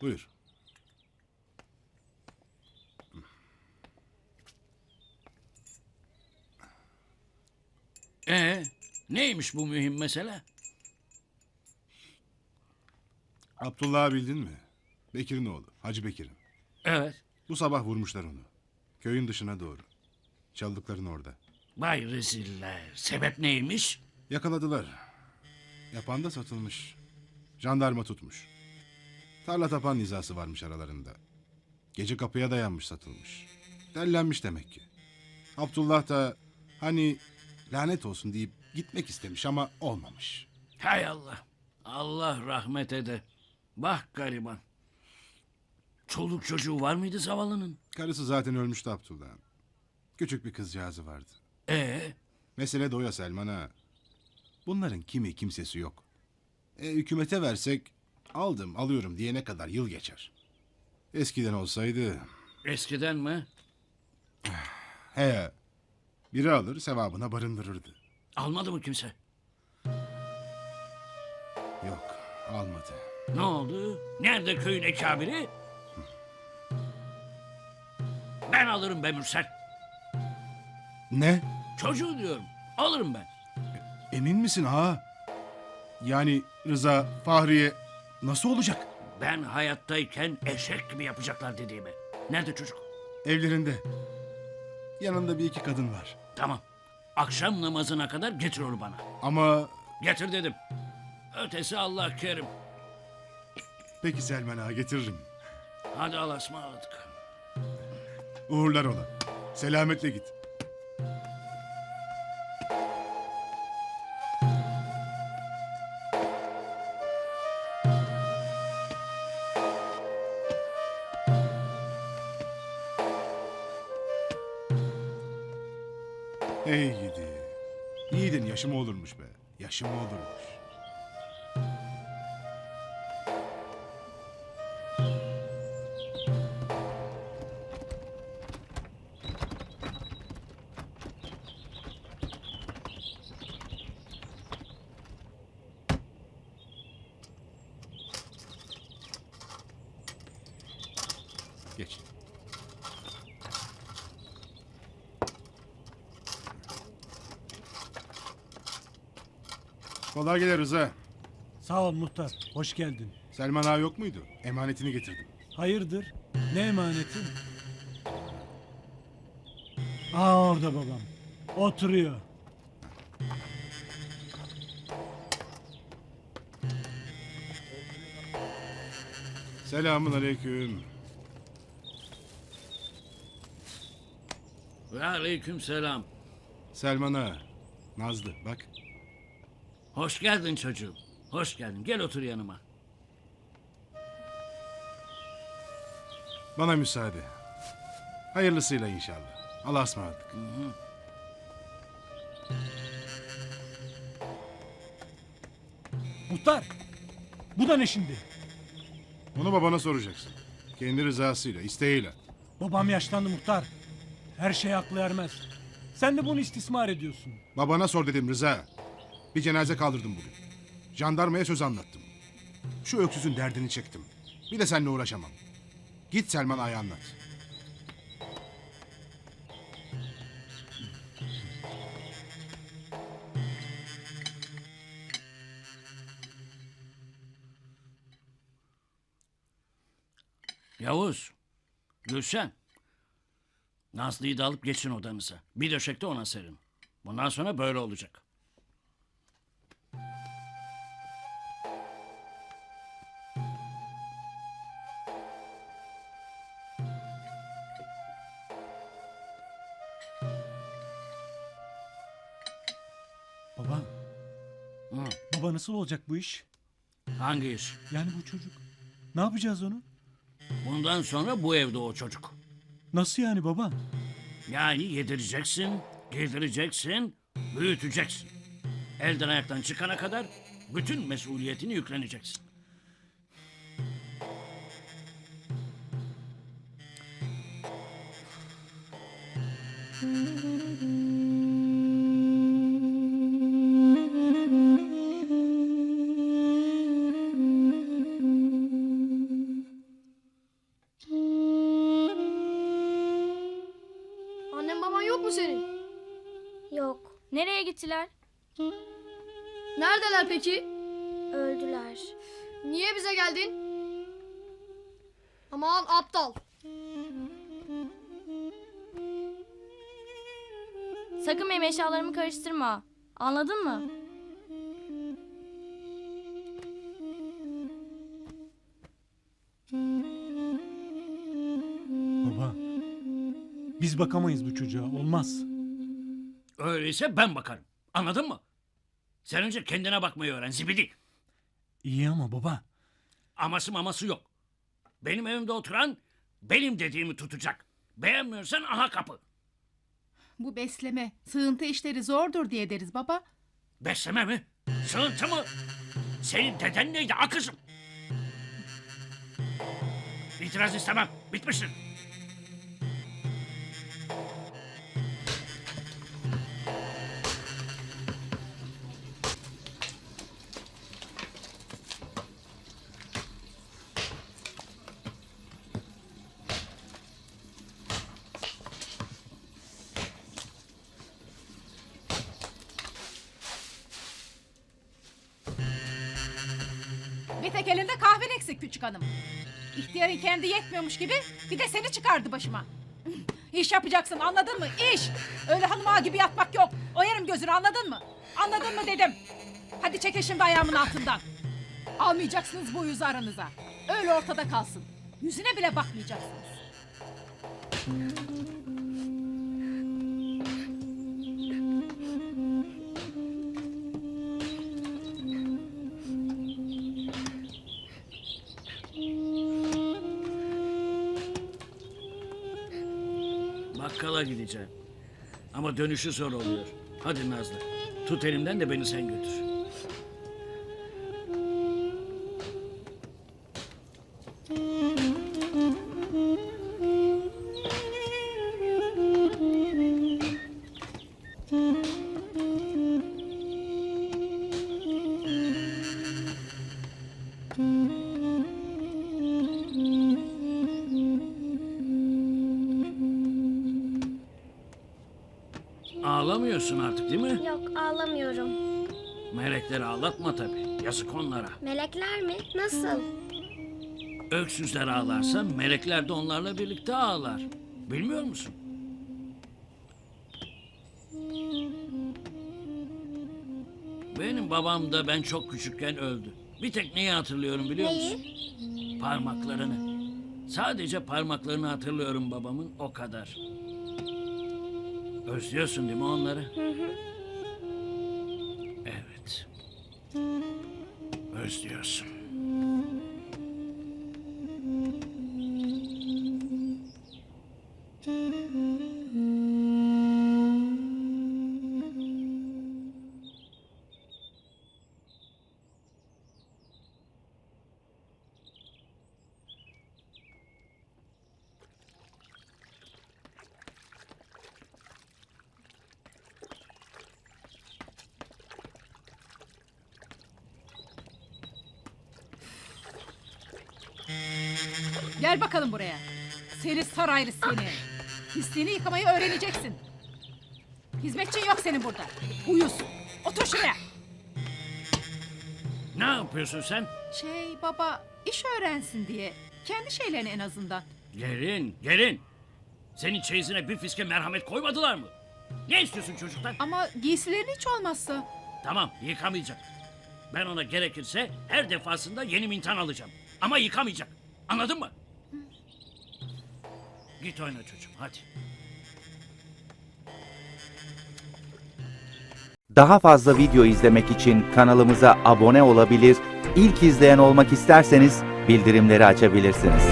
Buyur. Ee, neymiş bu mühim mesele? Abdullah'ı bildin mi? Bekir'in oğlu. Hacı Bekir'in. Evet. Bu sabah vurmuşlar onu. Köyün dışına doğru. Çaldıkların orada. Vay reziller. Sebep neymiş? Yakaladılar. Yapan da satılmış. Jandarma tutmuş. Tarla tapan nizası varmış aralarında. Gece kapıya dayanmış satılmış. Dellenmiş demek ki. Abdullah da hani lanet olsun deyip gitmek istemiş ama olmamış. Hay Allah. Allah rahmet ede. Bak gariban. Çoluk çocuğu var mıydı zavallının? Karısı zaten ölmüştü Abdullah'ın. Küçük bir kızcağızı vardı. Ee, Mesele de o ya Selman ha. Bunların kimi kimsesi yok. E, hükümete versek aldım alıyorum diyene kadar yıl geçer. Eskiden olsaydı eskiden mi? he biri alır sevabına barındırırdı. Almadı mı kimse? Yok almadı. Ne oldu? Nerede köyün ekabiri? Ben alırım be Mürsel. Ne? Çocuğu diyorum. Alırım ben. Emin misin ha? Yani Rıza, Fahriye nasıl olacak? Ben hayattayken eşek gibi yapacaklar dediğimi. Nerede çocuk? Evlerinde. Yanında bir iki kadın var. Tamam. Akşam namazına kadar getir onu bana. Ama Getir dedim. Ötesi Allah kerim. peki Selman ağa getiririm. Hadi Allah'a ısmarladık. Uğurlar ola. Selametle git. Ey gidi. Yiğidin yaşı mı olurmuş be? Yaşı mı olurmuş? Kolay gelir Rıza. Sağ ol muhtar. Hoş geldin. Selman ağa yok muydu? Emanetini getirdim. Hayırdır? Ne emaneti? Aa orada babam. Oturuyor. Selamun aleyküm. Ve aleyküm selam. Selman ağa. Nazlı bak. Hoş geldin çocuğum. Hoş geldin. Gel otur yanıma. Bana müsaade. Hayırlısıyla inşallah. Allah'a ısmarladık. Muhtar. Bu da ne şimdi? Onu babana soracaksın. Kendi rızasıyla, isteğiyle. Babam yaşlandı muhtar. Her şey aklı ermez. Sen de bunu istismar ediyorsun. Babana sor dedim Rıza. Bir cenaze kaldırdım bugün. Jandarmaya söz anlattım. Şu öksüzün derdini çektim. Bir de seninle uğraşamam. Git Selman Ağa'ya anlat. Yavuz. Gülşen. Nazlı'yı da alıp geçin odanıza. Bir döşekte ona serin. Bundan sonra böyle olacak. Baba nasıl olacak bu iş? Hangi iş? Yani bu çocuk. Ne yapacağız onu? Bundan sonra bu evde o çocuk. Nasıl yani baba? Yani yedireceksin, giydireceksin, büyüteceksin. Elden ayaktan çıkana kadar bütün mesuliyetini yükleneceksin. yok mu senin? Yok. Nereye gittiler? Neredeler peki? Öldüler. Niye bize geldin? Aman aptal. Sakın benim eşyalarımı karıştırma. Anladın mı? Biz bakamayız bu çocuğa. Olmaz. Öyleyse ben bakarım. Anladın mı? Sen önce kendine bakmayı öğren zibidi. İyi ama baba. Aması maması yok. Benim evimde oturan benim dediğimi tutacak. Beğenmiyorsan aha kapı. Bu besleme, sığıntı işleri zordur diye deriz baba. Besleme mi? Sığıntı mı? Senin deden neydi akızım? İtiraz istemem. Bitmiştir. Bir tek elinde kahven eksik küçük hanım. İhtiyarın kendi yetmiyormuş gibi bir de seni çıkardı başıma. İş yapacaksın anladın mı? İş. Öyle hanım ağa gibi yatmak yok. Oyarım gözünü anladın mı? Anladın mı dedim. Hadi çekin şimdi ayağımın altından. Almayacaksınız bu yüzü aranıza. Öyle ortada kalsın. Yüzüne bile bakmayacaksınız. Bakkala gideceğim. Ama dönüşü zor oluyor. Hadi Nazlı. Tut elimden de beni sen götür. Ağlamıyorsun artık değil mi? Yok ağlamıyorum. Melekleri ağlatma tabii. Yazık onlara. Melekler mi? Nasıl? Öksüzler ağlarsa melekler de onlarla birlikte ağlar. Bilmiyor musun? Benim babam da ben çok küçükken öldü. Bir tek neyi hatırlıyorum biliyor Neyi? musun? Parmaklarını. Sadece parmaklarını hatırlıyorum babamın o kadar. Özlüyorsun değil mi onları? Evet. Özlüyorsun. Gel bakalım buraya. Seni saraylı seni. Pisliğini yıkamayı öğreneceksin. Hizmetçin yok senin burada. Uyuz. Otur şuraya. Ne yapıyorsun sen? Şey baba iş öğrensin diye. Kendi şeylerini en azından. Gelin, gelin. Senin çeyizine bir fiske merhamet koymadılar mı? Ne istiyorsun çocuktan? Ama giysilerini hiç olmazsa. Tamam, yıkamayacak. Ben ona gerekirse her defasında yeni mintan alacağım. Ama yıkamayacak. Anladın mı? Git oyna çocuğum, hadi. Daha fazla video izlemek için kanalımıza abone olabilir, ilk izleyen olmak isterseniz bildirimleri açabilirsiniz.